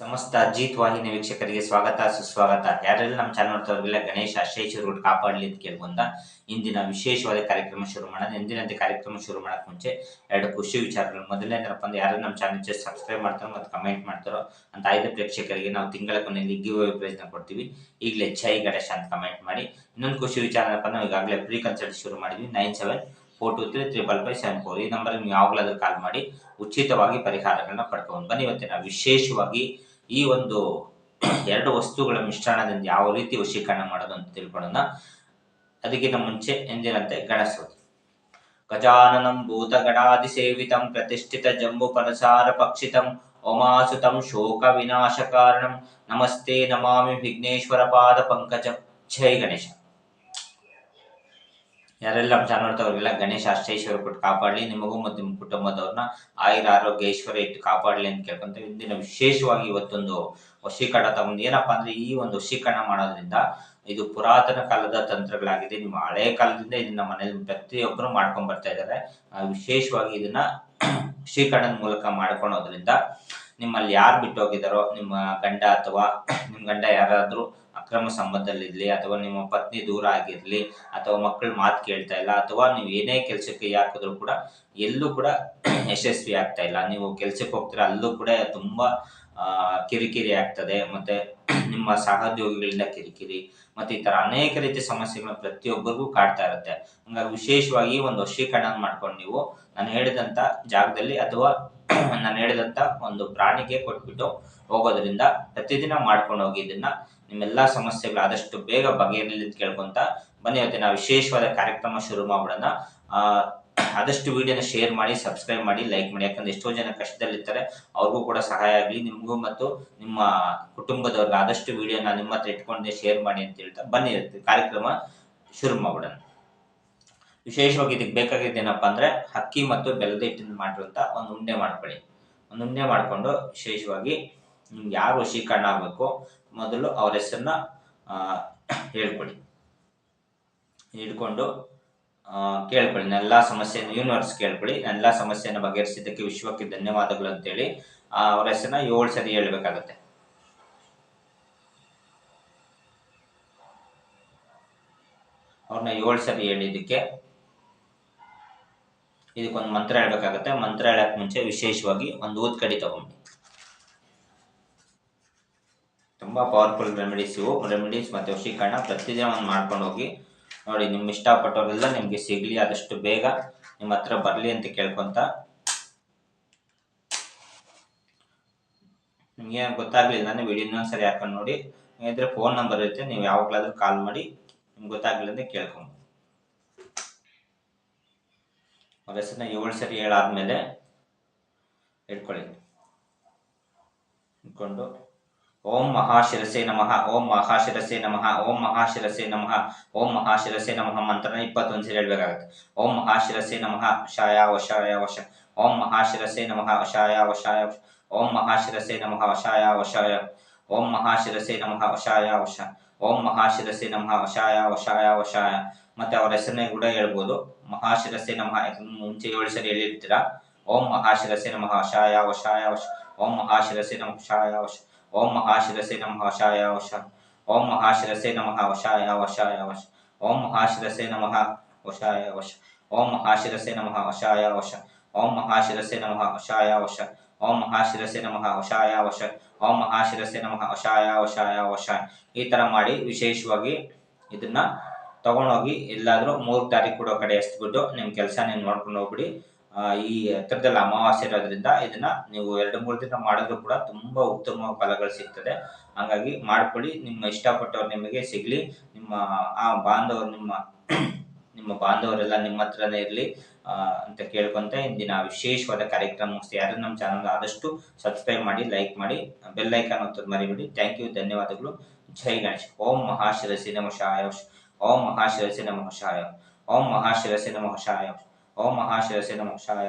ಸಮಸ್ತ ಅಜಿತ್ ವಾಹಿನಿ ವೀಕ್ಷಕರಿಗೆ ಸ್ವಾಗತ, ಸುಸ್ವಾಗತ. ಯಾರೆಲ್ಲ ನಮ್ಮ ಚಾನಲ್ ನೋಡ್ತಾವ್ರಿಗೆಲ್ಲ ಗಣೇಶ ಅಶೇಶ್ವರ ಕಾಪಾಡಲಿ ಅಂತ ಕೇಳ್ಕೊಂಡ ಇಂದಿನ ವಿಶೇಷವಾದ ಕಾರ್ಯಕ್ರಮ ಶುರು ಮಾಡೋಣ. ಎಂದಿನಂತೆ ಕಾರ್ಯಕ್ರಮ ಶುರು ಮಾಡಕ್ ಮುಂಚೆ ಎರಡು ಖುಷಿ ವಿಚಾರಗಳು. ಮೊದಲನೇನಪ್ಪ ಅಂದ್ರೆ, ಯಾರು ನಮ್ಮ ಚಾನಲ್ ಸಬ್ಸ್ಕ್ರೈಬ್ ಮಾಡ್ತಾರೋ ಮತ್ತು ಕಮೆಂಟ್ ಮಾಡ್ತಾರೋ ಅಂತ ಐದು ಪ್ರೇಕ್ಷಕರಿಗೆ ನಾವು ತಿಂಗಳ ಕೊನೆಯಲ್ಲಿ ಗಿವ್ ಪ್ರೈಸ್ನ ಕೊಡ್ತೀವಿ. ಈಗಲೇ ಜೈ ಗಣೇಶ ಅಂತ ಕಮೆಂಟ್ ಮಾಡಿ. ಇನ್ನೊಂದು ಖುಷಿ ವಿಚಾರ ಏನಪ್ಪ ನಾವು ಈಗಾಗಲೇ ಫ್ರೀ ಕನ್ಸಲ್ಟ್ ಶುರು ಮಾಡಿದ್ವಿ. Nine seven four two three triple five seven four ಈ ನಂಬರ್ಗೆ ನೀವು ಯಾವಾಗಲಾದ್ರೂ ಕಾಲ್ ಮಾಡಿ ಉಚಿತವಾಗಿ ಪರಿಹಾರಗಳನ್ನ ಪಡ್ಕೊಂಡು ಬನ್ನಿ. ಇವತ್ತಿನ ವಿಶೇಷವಾಗಿ ಈ ಒಂದು ಎರಡು ವಸ್ತುಗಳ ಮಿಶ್ರಣದಿಂದ ಯಾವ ರೀತಿ ವಶೀಕರಣ ಮಾಡೋದು ಅಂತ ತಿಳ್ಕೊಳ್ಳೋಣ. ಅದಕ್ಕಿಂತ ಮುಂಚೆ ಎಂದಿನಂತೆ ಗಣಸೋದು ಗಜಾನನಂ ಭೂತಗಣಾದಿ ಸೇವಿತಂ ಪ್ರತಿಷ್ಠಿತ ಜಂಬು ಪರಸಾರ ಪಕ್ಷಿತಂ ಒಮಾಸುತಂ ಶೋಕ ವಿನಾಶ ಕಾರಣಂ ನಮಸ್ತೆ ನಮಾಮಿ ವಿಘ್ನೇಶ್ವರ ಪಾದ ಪಂಕಜ. ಜೈ ಗಣೇಶ. ಯಾರೆಲ್ಲ ನಮ್ಮ ಚಾನಲ್ ನೋಡ್ತಾವ್ರಿಗೆಲ್ಲ ಗಣೇಶ ಅಷ್ಟೇಶ್ವರ ಕೊಟ್ಟು ಕಾಪಾಡಲಿ, ನಿಮಗೂ ಮತ್ತು ನಿಮ್ಮ ಕುಟುಂಬದವ್ರನ್ನ ಆಯುರ ಆರೋಗ್ಯ ಐಶ್ವರ್ಯ ಇಟ್ಟು ಕಾಪಾಡಲಿ ಅಂತ ಕೇಳ್ಕೊಂತ ಇಂದಿನ ವಿಶೇಷವಾಗಿ ಇವತ್ತೊಂದು ವಶೀಕರಣ ತಗೊಂಡು, ಏನಪ್ಪಾ ಅಂದ್ರೆ ಈ ಒಂದು ವಶೀಕರಣ ಮಾಡೋದ್ರಿಂದ ಇದು ಪುರಾತನ ಕಾಲದ ತಂತ್ರಗಳಾಗಿದೆ, ನಿಮ್ಮ ಹಳೆ ಕಾಲದಿಂದ ಇದನ್ನ ಮನೆಯಲ್ಲಿ ಪ್ರತಿಯೊಬ್ಬರು ಮಾಡ್ಕೊಂಡ್ ಬರ್ತಾ ಇದ್ದಾರೆ. ವಿಶೇಷವಾಗಿ ಇದನ್ನ ವಶೀಕರಣದ ಮೂಲಕ ಮಾಡ್ಕೊಳೋದ್ರಿಂದ ನಿಮ್ಮಲ್ಲಿ ಯಾರು ಬಿಟ್ಟು ಹೋಗಿದಾರೋ ನಿಮ್ಮ ಗಂಡ ಅಥವಾ ನಿಮ್ಮ ಗಂಡ ಯಾರಾದ್ರೂ ಅಕ್ರಮ ಸಂಬಂಧದಲ್ಲಿರಲಿ ಅಥವಾ ನಿಮ್ಮ ಪತ್ನಿ ದೂರ ಆಗಿರಲಿ ಅಥವಾ ಮಕ್ಕಳು ಮಾತು ಕೇಳ್ತಾ ಇಲ್ಲ ಅಥವಾ ನೀವು ಏನೇ ಕೆಲಸಕ್ಕೆ ಹಾಕಿದ್ರು ಕೂಡ ಎಲ್ಲೂ ಕೂಡ ಯಶಸ್ವಿ ಆಗ್ತಾ ಇಲ್ಲ. ನೀವು ಕೆಲಸಕ್ಕೆ ಹೋಗ್ತೀರ ಅಲ್ಲೂ ಕೂಡ ತುಂಬಾ ಕಿರಿಕಿರಿ ಆಗ್ತದೆ. ಮತ್ತೆ ನಿಮ್ಮ ಸಹೋದ್ಯೋಗಿಗಳಿಂದ ಕಿರಿಕಿರಿ ಮತ್ತೆ ಈ ತರ ಅನೇಕ ರೀತಿಯ ಸಮಸ್ಯೆಗಳು ಪ್ರತಿಯೊಬ್ಬರಿಗೂ ಕಾಡ್ತಾ ಇರುತ್ತೆ. ಹಂಗಾಗಿ ವಿಶೇಷವಾಗಿ ಒಂದು ವಶೀಕರಣ ಮಾಡ್ಕೊಂಡು ನೀವು ನಾನು ಹೇಳಿದಂತ ಜಾಗದಲ್ಲಿ ಅಥವಾ ನಾನು ಹೇಳಿದಂತ ಒಂದು ಪ್ರಾಣಿಗೆ ಕೊಟ್ಬಿಟ್ಟು ಹೋಗೋದ್ರಿಂದ ಪ್ರತಿದಿನ ಮಾಡ್ಕೊಂಡು ಹೋಗಿ ಇದನ್ನ ನಿಮ್ಮೆಲ್ಲಾ ಸಮಸ್ಯೆಗಳು ಆದಷ್ಟು ಬೇಗ ಬಗೆಹರಿಲಿ ಅಂತ ಕೇಳ್ಕೊಂತ ಬನ್ನಿ ಇವತ್ತಿನ ವಿಶೇಷವಾದ ಕಾರ್ಯಕ್ರಮ ಶುರು ಮಾಡ್ಬಿಡೋಣ. ಆದಷ್ಟು ವಿಡಿಯೋನ ಶೇರ್ ಮಾಡಿ, ಸಬ್ಸ್ಕ್ರೈಬ್ ಮಾಡಿ, ಲೈಕ್ ಮಾಡಿ. ಯಾಕಂದ್ರೆ ಎಷ್ಟೋ ಜನ ಕಷ್ಟದಲ್ಲಿರ್ತಾರೆ, ಅವ್ರಿಗೂ ಕೂಡ ಸಹಾಯ ಆಗಲಿ, ನಿಮಗೂ ಮತ್ತು ನಿಮ್ಮ ಕುಟುಂಬದವ್ರಿಗೆ ಆದಷ್ಟು ವಿಡಿಯೋನ ನಿಮ್ಮ ಹತ್ರ ಇಟ್ಕೊಂಡೆ ಶೇರ್ ಮಾಡಿ ಅಂತ ಹೇಳ್ತಾ ಬನ್ನಿ ಕಾರ್ಯಕ್ರಮ ಶುರು ಮಾಡ್ಬಿಡೋಣ. ವಿಶೇಷವಾಗಿ ಇದಕ್ಕೆ ಬೇಕಾಗಿದ್ದು ಏನಪ್ಪಾ ಅಂದ್ರೆ ಅಕ್ಕಿ ಮತ್ತು ಬೆಲ್ಲದ ಹಿಟ್ಟಿನ ಮಾಡಿರುವಂತ ಒಂದು ಉಂಡೆ ಮಾಡ್ಕೊಳ್ಳಿ. ಒಂದು ಉಂಡೆ ಮಾಡಿಕೊಂಡು ವಿಶೇಷವಾಗಿ ನಿಮ್ಗೆ ಯಾರು ವಶೀಕರಣ ಆಗಬೇಕು, ಮೊದಲು ಅವ್ರ ಹೆಸರನ್ನ ಹೇಳ್ಕೊಳ್ಳಿ ಹಿಡ್ಕೊಂಡು ಕೇಳ್ಕೊಳ್ಳಿ. ಎಲ್ಲ ಸಮಸ್ಯೆಯನ್ನು ಯೂನಿವರ್ಸ್ ಕೇಳ್ಕೊಳ್ಳಿ. ಎಲ್ಲ ಸಮಸ್ಯೆಯನ್ನು ಬಗೆಹರಿಸಿದ್ದಕ್ಕೆ ವಿಶ್ವಕ್ಕೆ ಧನ್ಯವಾದಗಳು ಅಂತೇಳಿ ಅವ್ರ ಹೆಸರನ್ನ ಏಳು ಸರಿ ಹೇಳ್ಬೇಕಾಗತ್ತೆ. ಅವ್ರನ್ನ ಏಳು ಸರಿ ಹೇಳಿದ್ದಕ್ಕೆ ಇದಕ್ಕೊಂದು ಮಂತ್ರ ಹೇಳ್ಬೇಕಾಗತ್ತೆ. ಮಂತ್ರ ಹೇಳಕ್ ಮುಂಚೆ ವಿಶೇಷವಾಗಿ ಒಂದು ಊದ್ ಕಡಿ ತಗೊಂಡು ತುಂಬಾ ಪವರ್ಫುಲ್ ರೆಮಿಡೀಸ್ ಇವು. ರೆಮಿಡೀಸ್ ಮತ್ತೆ ವಶೀಕರಣ ಪ್ರತಿದಿನ ಒಂದು ಮಾಡ್ಕೊಂಡು ಹೋಗಿ ನೋಡಿ, ನಿಮ್ಗೆ ಇಷ್ಟಪಟ್ಟವರೆಲ್ಲ ನಿಮ್ಗೆ ಸಿಗ್ಲಿ, ಆದಷ್ಟು ಬೇಗ ನಿಮ್ಮ ಹತ್ರ ಬರಲಿ ಅಂತ ಕೇಳ್ಕೊಂತ. ನಿಮ್ಗೆ ಗೊತ್ತಾಗ್ಲಿಲ್ಲ ನಾನು ವಿಡಿಯೋ ಇನ್ನೊಂದ್ಸರಿ ಹಾಕೊಂಡು ನೋಡಿ. ಇದ್ರೆ ಫೋನ್ ನಂಬರ್ ಇರುತ್ತೆ, ನೀವು ಯಾವಾಗಲಾದ್ರೂ ಕಾಲ್ ಮಾಡಿ ನಿಮ್ಗೆ ಗೊತ್ತಾಗ್ಲಿಲ್ಲ ಅಂತ ಕೇಳ್ಕೊಂಡು ಅವ್ರ ಹೆಸರನ್ನ ಏಳು ಸರಿ ಹೇಳಾದ್ಮೇಲೆ ಇಟ್ಕೊಳ್ಳಿ. ಇಟ್ಕೊಂಡು ಓಂ ಮಹಾಶಿರಸೆ ನಮಃ ಓಂ ಮಹಾಶಿರಸೆ ನಮಃ ಓಂ ಮಹಾಶಿರಸೆ ನಮಃ ಓಂ ಮಹಾಶಿರಸೆ ನಮಃ ಮಂತ್ರನ ಇಪ್ಪತ್ತೊಂದು ಸರಿ ಹೇಳ್ಬೇಕಾಗುತ್ತೆ ಓಂ ಮಹಾಶಿರಸೆ ನಮಃ ಶಾಯ ವಶಾಯ ವಶ ಓಂ ಮಹಾಶಿರಸೆ ನಮಃ ವಶಾಯ ವಶಾಯ ಓಂ ಮಹಾಶಿರಸೆ ನಮಃ ವಶಾಯ ವಶಾಯ ಓಂ ಮಹಾಶಿರಸೆ ನಮಃ ವಶಾಯ ವಶ ಓಂ ಮಹಾಶಿರಸೆ ನಮಃ ವಶಾಯ ವಶಾಯ ವಶಾಯ ಮತ್ತೆ ಅವರ ಹೆಸರನ್ನೇ ಕೂಡ ಹೇಳ್ಬೋದು ಮಹಾಶಿರಸೆ ನಮಃ ಮುಂಚೆ ಏಳು ಸರಿ ಹೇಳಿರ್ತೀರಾ ಓಂ ಮಹಾಶಿರಸೆ ನಮಃ ವಶಾಯ ವಶಾಯ ವಶ ಓಂ ಮಹಾಶಿರಸೆ ನಮಃ ವಶಾಯ ವಶ ಓಂ ಮಹಾಶಿರಸೆ ನಮಃ ವಶಾಯ ವಶ. ಓಂ ಮಹಾಶಿರಸೆ ನಮಃ ವಶಾಯ ವಶಾಯ ವಶ. ಓಂ ಮಹಾಶಿರಸೆ ನಮಃ ವಶಾಯ ವಶ. ಓಂ ಮಹಾಶಿರಸೆ ನಮಃ ವಶಾಯ ವಶ. ಓಂ ಮಹಾಶಿರಸೆ ನಮಃ ವಶಾಯ ವಶ. ಓಂ ಮಹಾಶಿರಸೆ ನಮಃ ವಶಾಯ ವಶ. ಓಂ ಮಹಾಶಿರಸೆ ನಮಃ ವಶಾಯ ವಶಾಯ ವಶ. ಈ ತರ ಮಾಡಿ ವಿಶೇಷವಾಗಿ ಇದನ್ನ ತಗೊಂಡೋಗಿ ಎಲ್ಲಾದ್ರೂ ಮೂರು ತಾರೀಕು ಕೂಡ ಕಡೆ ಎಸ್ಬಿಟ್ಟು ನಿಮ್ಮ ಕೆಲಸ ನೀವು ನೋಡ್ಕೊಂಡು ಹೋಗ್ಬಿಡಿ. ಈ ಹತ್ತಿರದಲ್ಲಿ ಅಮಾವಾಸ್ಯೆ ಇರೋದ್ರಿಂದ ಇದನ್ನ ನೀವು ಎರಡು, ಮೂರು ದಿನ ಮಾಡಿದ್ರು ಕೂಡ ತುಂಬಾ ಉತ್ತಮ ಫಲಗಳು ಸಿಗ್ತದೆ. ಹಾಗಾಗಿ ಮಾಡ್ಕೊಳ್ಳಿ. ನಿಮ್ಮ ಇಷ್ಟಪಟ್ಟವ್ರು ನಿಮಗೆ ಸಿಗ್ಲಿ. ನಿಮ್ಮ, ಆ ಬಾಂಧವರು ನಿಮ್ಮ ನಿಮ್ಮ ಬಾಂಧವರೆಲ್ಲ ನಿಮ್ಮ ಹತ್ರನೇ ಇರಲಿ ಅಂತ ಕೇಳ್ಕೊಂತ ಇಂದಿನ ವಿಶೇಷವಾದ ಕಾರ್ಯಕ್ರಮ ಮುಗಿಸಿ ಯಾರು ನಮ್ಮ ಚಾನಲ್ ಆದಷ್ಟು ಸಬ್ಸ್ಕ್ರೈಬ್ ಮಾಡಿ, ಲೈಕ್ ಮಾಡಿ, ಬೆಲ್ ಐಕಾನ್ ಅಂತ ಮರಿಬಿಡಿ. Thank you. ಧನ್ಯವಾದಗಳು. ಜೈ ಗಣೇಶ್. ಓಂ ಮಹಾಶಿರಸಿ ನಮಃ ಶಾಯ. ಓಂ ಮಹಾಶಿರಸಿ ನಮಃ ಶಾಯ. ಓಂ ಮಹಾಶಿರಸಿ ನಮಃ ಶಾಯ. ఓం మహాశివశ నమ శివాయ